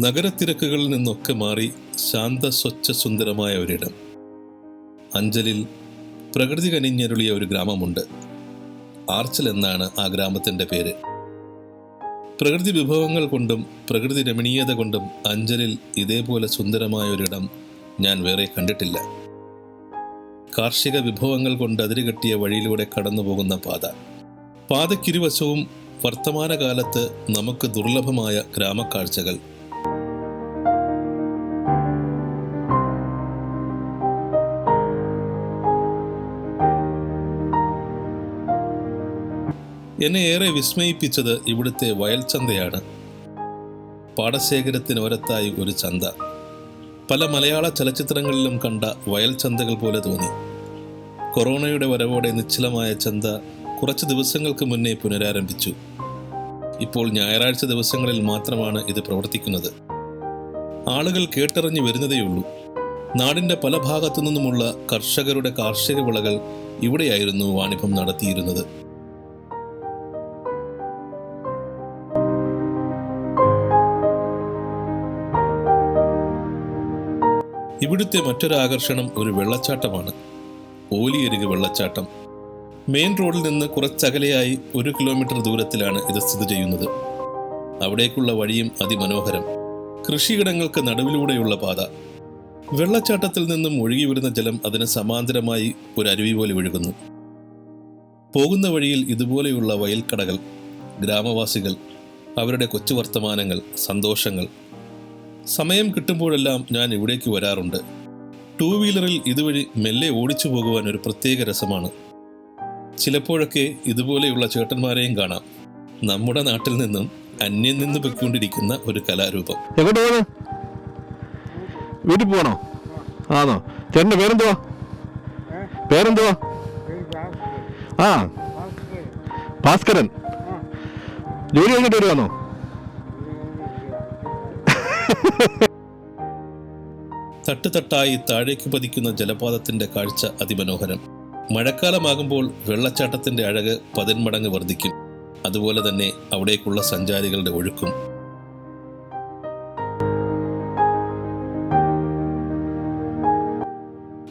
നഗരത്തിരക്കുകളിൽ നിന്നൊക്കെ മാറി ശാന്ത സ്വച്ഛ സുന്ദരമായ ഒരിടം. അഞ്ചലിൽ പ്രകൃതി കനിഞ്ഞരുളിയ ഒരു ഗ്രാമമുണ്ട്. ആർച്ചൽ എന്നാണ് ആ ഗ്രാമത്തിന്റെ പേര്. പ്രകൃതി വിഭവങ്ങൾ കൊണ്ടും പ്രകൃതി രമണീയത കൊണ്ടും അഞ്ചലിൽ ഇതേപോലെ സുന്ദരമായ ഒരിടം ഞാൻ വേറെ കണ്ടിട്ടില്ല. കാർഷിക വിഭവങ്ങൾ കൊണ്ട് അതിരുകെട്ടിയ വഴിയിലൂടെ കടന്നു പോകുന്ന പാത. പാതയ്ക്കിരുവശവും വർത്തമാനകാലത്ത് നമുക്ക് ദുർലഭമായ ഗ്രാമക്കാഴ്ചകൾ. എന്നെ ഏറെ വിസ്മയിപ്പിച്ചത് ഇവിടുത്തെ വയൽച്ചന്തയാണ്. പാടശേഖരത്തിനോരത്തായി ഒരു ചന്ത. പല മലയാള ചലച്ചിത്രങ്ങളിലും കണ്ട വയൽചന്തകൾ പോലെ തോന്നി. കൊറോണയുടെ വരവോടെ നിശ്ചലമായ ചന്ത കുറച്ച് ദിവസങ്ങൾക്ക് മുന്നേ പുനരാരംഭിച്ചു. ഇപ്പോൾ ഞായറാഴ്ച ദിവസങ്ങളിൽ മാത്രമാണ് ഇത് പ്രവർത്തിക്കുന്നത്. ആളുകൾ കേട്ടറിഞ്ഞു വരുന്നതേയുള്ളൂ. നാടിന്റെ പല ഭാഗത്തു നിന്നുമുള്ള കർഷകരുടെ കാർഷിക വിളകൾ ഇവിടെയായിരുന്നു വാണിഭം നടത്തിയിരുന്നത്. ഇവിടുത്തെ മറ്റൊരു ആകർഷണം ഒരു വെള്ളച്ചാട്ടമാണ്. ഓലിയരുക് വെള്ളച്ചാട്ടം. മെയിൻ റോഡിൽ നിന്ന് കുറച്ചകലെയായി ഒരു കിലോമീറ്റർ ദൂരത്തിലാണ് ഇത് സ്ഥിതി ചെയ്യുന്നത്. അവിടേക്കുള്ള വഴിയും അതിമനോഹരം. കൃഷിയിടങ്ങൾക്ക് നടുവിലൂടെയുള്ള പാത. വെള്ളച്ചാട്ടത്തിൽ നിന്നും ഒഴുകി വരുന്ന ജലം അതിന് സമാന്തരമായി ഒരു അരുവി പോലെ ഒഴുകുന്നു. പോകുന്ന വഴിയിൽ ഇതുപോലെയുള്ള വയൽക്കടകൾ ഗ്രാമവാസികൾ അവരുടെ കൊച്ചു വർത്തമാനങ്ങൾ സന്തോഷങ്ങൾ സമയം കിട്ടുമ്പോഴെല്ലാം ഞാൻ ഇവിടേക്ക് വരാറുണ്ട്. ടൂ വീലറിൽ ഇതുവഴി മെല്ലെ ഓടിച്ചു പോകുവാൻ ഒരു പ്രത്യേക രസമാണ്. ചിലപ്പോഴൊക്കെ ഇതുപോലെയുള്ള ചേട്ടന്മാരെയും കാണാം. നമ്മുടെ നാട്ടിൽ നിന്നും അന്യം നിന്ന് പൊയ്ക്കൊണ്ടിരിക്കുന്ന ഒരു കലാരൂപം. എങ്ങോട്ട് വീട്ടിൽ പോകണോ ആണോ? ചേട്ടന്റെ പേരെന്തുവാ? പേരെന്തുവാ? ആ. ഭാസ്കരൻ. ജോലി കഴിഞ്ഞിട്ട് വരുവാന്നോ? തട്ടുതട്ടായി താഴേക്ക് പതിക്കുന്ന ജലപാതത്തിന്റെ കാഴ്ച അതിമനോഹരം. മഴക്കാലമാകുമ്പോൾ വെള്ളച്ചാട്ടത്തിന്റെ അഴക് പതിന്മടങ്ങ് വർദ്ധിക്കും. അതുപോലെ തന്നെ അവിടേക്കുള്ള സഞ്ചാരികളുടെ ഒഴുക്കും.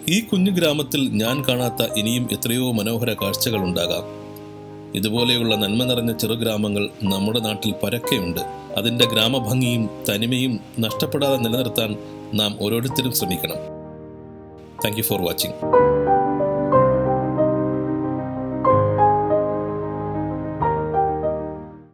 ഈ കുഞ്ഞു ഗ്രാമത്തിൽ ഞാൻ കാണാത്ത ഇനിയും എത്രയോ മനോഹര കാഴ്ചകൾ ഉണ്ടാകാം. ഇതുപോലെയുള്ള നന്മ നിറഞ്ഞ ചെറുഗ്രാമങ്ങൾ നമ്മുടെ നാട്ടിൽ പരക്കെയുണ്ട്. അതിന്റെ ഗ്രാമഭംഗിയും തനിമയും നഷ്ടപ്പെടാതെ നിലനിർത്താൻ നാം ഓരോരുത്തരും ശ്രമിക്കണം. Thank for watching